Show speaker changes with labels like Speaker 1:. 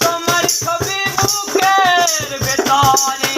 Speaker 1: তোমার ছবি মুখের বেতনে